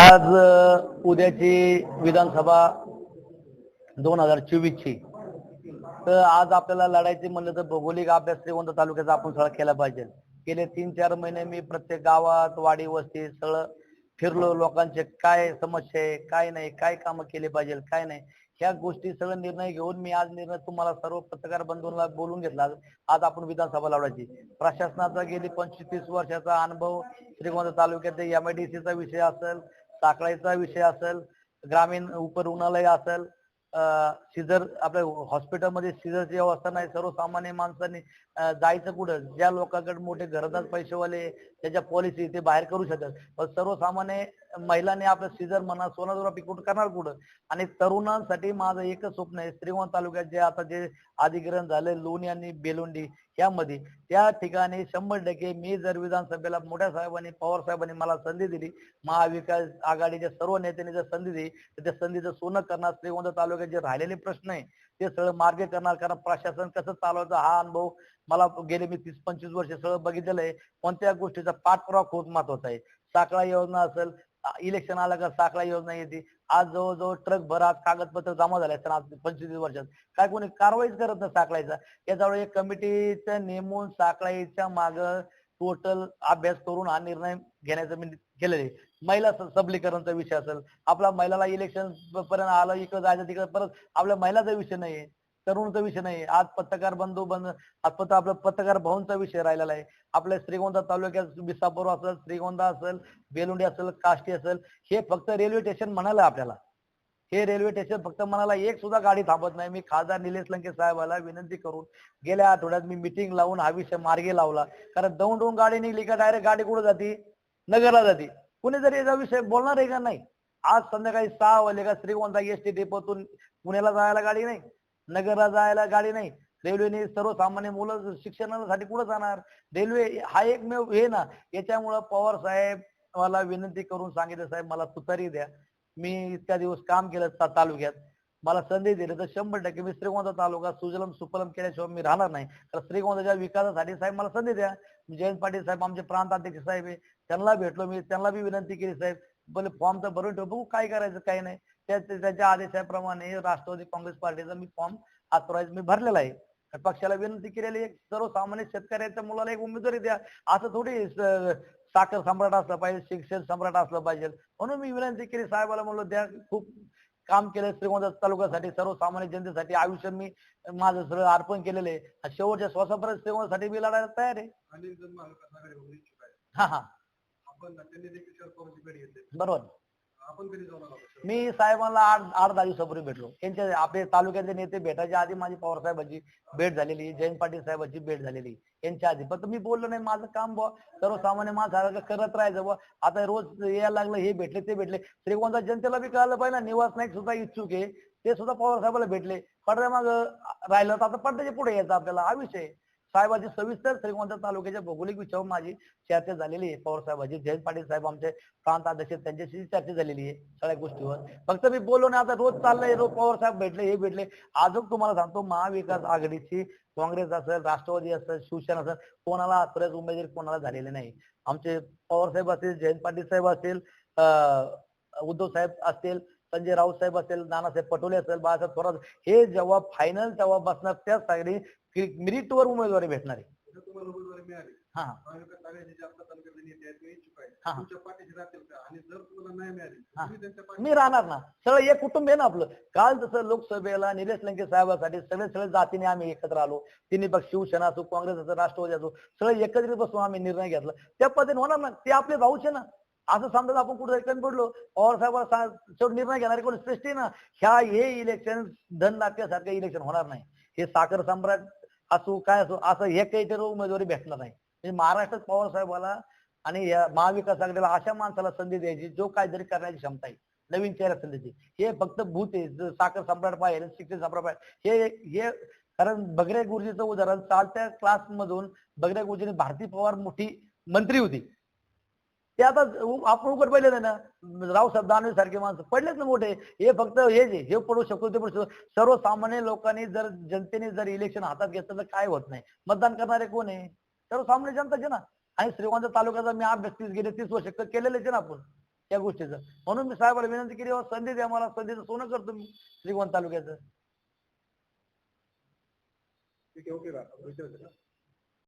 आज उद्याची विधानसभा दोन हजार चोवीसची. तर आज आपल्याला लढायची म्हणलं तर भौगोलिक अभ्यास श्रीवंत तालुक्याचा आपण सगळं केला पाहिजे. गेले तीन चार महिने मी प्रत्येक गावात वाडी वस्ती सगळं फिरलो लोकांचे काय समस्या आहे काय नाही काय कामं केले पाहिजे काय नाही. ह्या गोष्टी सगळं निर्णय घेऊन मी आज निर्णय तुम्हाला सर्व पत्रकार बंधूंना बोलून घेतला. आज आपण विधानसभा लढवायची प्रशासनाचा गेली पंचवीस तीस वर्षाचा अनुभव श्रीगोंदा तालुक्यात एम आय डी सीचा विषय असेल साकळाईचा विषय असेल ग्रामीण उपरुग्णालय असेल सिजर आपल्या हॉस्पिटलमध्ये सिजरची व्यवस्था नाही सर्वसामान्य माणसांनी जायचं कुठं? ज्या लोकांकडे मोठे घरदार पैसेवाले त्याच्या पॉलिसी ते बाहेर करू शकतात. पण सर्वसामान्य महिलांनी आपलं सीझर म्हणा सोनादोरा पिकवून करणार कुठं? आणि तरुणांसाठी माझं एकच स्वप्न आहे श्रीगोंदा तालुक्यात जे आता जे अधिग्रहण झाले लोणी आणि बेलोंडी यामध्ये त्या ठिकाणी शंभर टक्के मी जर विधानसभेला मोठ्या साहेबांनी पवार साहेबांनी मला संधी दिली महाविकास आघाडीच्या सर्व नेत्यांनी जर संधी दिली तर त्या संधीचं सोनं करणार श्रीगोंदा तालुक्यात जे राहिलेले प्रश्न आहे ते सगळं मार्ग करणार कारण प्रशासन कसं चालवायचं हा अनुभव मला गेले मी तीस पंचवीस वर्ष सगळं बघितलेलं आहे. कोणत्या गोष्टीचा पाठपुरावा खूप महत्त्वाचा आहे. साखळा योजना असेल इलेक्शन आलं का साखळा योजना येते. आज जवळजवळ ट्रक भरात कागदपत्र जमा झाले असतात आज पंचवीस वर्षात. काय कोणी कारवाईच करत नाही साखळायचा. याच्यामुळे एक कमिटीचं नेमून साखळाईच्या माग टोटल अभ्यास करून हा निर्णय घेण्याचं मी केलेलं आहे. महिला सबलीकरणचा विषय असेल. आपला महिलाला इलेक्शन पर्यंत आलं इकडे जायचं तिकडे परत आपल्या महिलाचा विषय नाहीये. तरुणचा विषय नाही आज पत्रकार बंधू बंद आज फक्त आपला पत्रकार भाऊंचा विषय राहिलेला आहे. आपल्या श्रीगोंदा तालुक्यात विसापूर असेल श्रीगोंदा असेल बेलुंडी असेल काष्टी असेल हे फक्त रेल्वे स्टेशन म्हणाला आपल्याला. हे रेल्वे स्टेशन फक्त म्हणाला एक सुद्धा गाडी थांबत नाही. मी खासदार निलेश लंके साहेबाला विनंती करून गेल्या आठवड्यात मी मिटिंग लावून हा विषय मार्गे लावला. कारण दोन दोन गाडी निघली का डायरेक्ट गाडी कुठं जाती? नगरला जाते. कुणी जरी याचा विषय बोलणार आहे का नाही? आज संध्याकाळी सहा वाजले का श्रीगोंदा एस टी डेपोतून पुण्याला जायला गाडी नाही. नगरला जायला गाडी नाही. रेल्वेने सर्वसामान्य मुलं शिक्षणासाठी कुठं जाणार? रेल्वे हा एकमेव हे ना याच्यामुळं पवार साहेब मला विनंती करून सांगितलं साहेब मला तुतारी द्या. मी इतक्या दिवस काम केलं तालुक्यात. मला संधी दिली तर शंभर टक्के मी श्रीगोंदा तालुका सुजलम सुपलम केल्याशिवाय मी राहणार नाही. तर श्रीगोंदाच्या विकासासाठी साहेब मला संधी द्या. जयंत पाटील साहेब आमचे प्रांत अध्यक्ष साहेब आहे. त्यांना भेटलो मी त्यांना बी विनंती केली साहेब बोले फॉर्म तर भरून ठेव बघू काय करायचं काय नाही. त्याच्या आदेशाप्रमाणे राष्ट्रवादी काँग्रेस पार्टीचा मी फॉर्म ऑथोराईज मी भरलेला आहे. पक्षाला विनंती केलेली एक सर्वसामान्य शेतकऱ्याच्या मुलाला एक उमेदवारी द्या. असं थोडी साखर सम्राट असलं पाहिजे शिक्षण सम्राट असलं पाहिजे. म्हणून मी विनंती केली साहेबाला म्हणलं द्या खूप काम केलं श्रीगोंदा तालुक्यासाठी सर्वसामान्य जनतेसाठी. आयुष्य मी माझं सगळं अर्पण केलेलं आहे. शेवटच्या श्वासापर्यंत श्रीगोंदासाठी मी लढायला तयार आहे. हा हा. बरोबर. आपण कधी जाऊन मी साहेबांना आठ आठ दहा दिवसापूर्वी भेटलो. त्यांचे आपले तालुक्यातले नेते भेटायच्या आधी माझी पवार साहेबांची भेट झालेली जयंत पाटील साहेबांची भेट झालेली यांच्या आधी. फक्त मी बोललो नाही माझं काम बुवा सर्वसामान्य माणसाला करत राहायचं बुवा. आता रोज यायला लागलं हे भेटले ते भेटले. श्रीगोंदा जनतेला बी कळालं पाहिजे ना निवास नाईक सुद्धा इच्छुक आहे. ते सुद्धा पवार साहेबाला भेटले. पडद्या मग राहिलं तर आता पडद्याच्या पुढे यायचं आपल्याला. हा विषय आहे. साहेबाची सविस्तर श्रीगोंदा तालुक्याच्या भौगोलिक विषयावर माझी चर्चा झालेली आहे. पवार साहेबाची जयंत पाटील साहेब आमचे प्रांत अध्यक्ष त्यांच्याशी चर्चा झालेली आहे सगळ्या गोष्टीवर. फक्त मी बोललो नाही आता रोज चाललंय रोज पवार साहेब भेटले हे भेटले. अजून तुम्हाला सांगतो महाविकास आघाडीची काँग्रेस असेल राष्ट्रवादी असेल शिवसेना असेल कोणाला आत्ताच उमेदवारी कोणाला झालेले नाही. आमचे पवार साहेब असतील जयंत पाटील साहेब असतील अं, उद्धव साहेब असतील संजय राऊत साहेब असेल नानासाहेब पटोले असेल बाळासाहेब थोरात हे जेव्हा फायनल तेव्हा बसणार त्याच साठी मेरिटवर उमेदवारी भेटणार. आहे मी राहणार ना. सगळं एक कुटुंब आहे ना आपलं. काल जसं लोकसभेला निलेश लंके साहेबांसाठी सगळे सगळे जातीने आम्ही एकत्र आलो. तिन्ही पक्ष शिवसेना असो काँग्रेस असो राष्ट्रवादी असो सगळे एकत्रित बसून आम्ही निर्णय घेतला. त्या पद्धतीने होणार ना. ते आपले भाऊच ना. असं समजा आपण कुठे कमी पडलो. पवार साहेबांना शेवट निर्णय घेणारे कोण श्रेष्ठ आहे ना? ह्या हे इलेक्शन धन नाट्यासारखं इलेक्शन होणार नाही. हे साखर सम्राट असो काय असो असं हे काहीतरी उमेदवारी भेटणार नाही. म्हणजे महाराष्ट्रात पवार साहेबाला आणि या महाविकास आघाडीला अशा माणसाला संधी द्यायची जो काहीतरी करण्याची क्षमता आहे. नवीन चेहरा संधीची हे फक्त भूत आहे. साखर सम्राट पाहिजे शिक्षण सम्राट पाहिजे हे हे कारण बगरे गुरुजीचं उदाहरण चालत्या क्लासमधून बगरे गुरुजीने भारती पवार मोठी मंत्री होती. ते आता आपण उघड पडलेलं नाही ना रावसाहेब दानवे सारखे माणसं पडलेच ना मोठे. हे फक्त हे जे हे पडू शकतो ते पडू शकतो सर्वसामान्य लोकांनी जर जनतेने जर इलेक्शन हातात घेतलं तर काय होत नाही. मतदान करणारे कोण आहे? सर्वसामान्य जनताचे ना. आणि श्रीगोंदा तालुक्याचा मी अभ्यास तीस गेले तीस वर्ष केलेलेच आहे ना आपण या गोष्टीचं. म्हणून मी साहेबाला विनंती केली संधी द्या मला संधीचं सोनं करतो मी श्रीगोंद तालुक्याचं. ठीक आहे ओके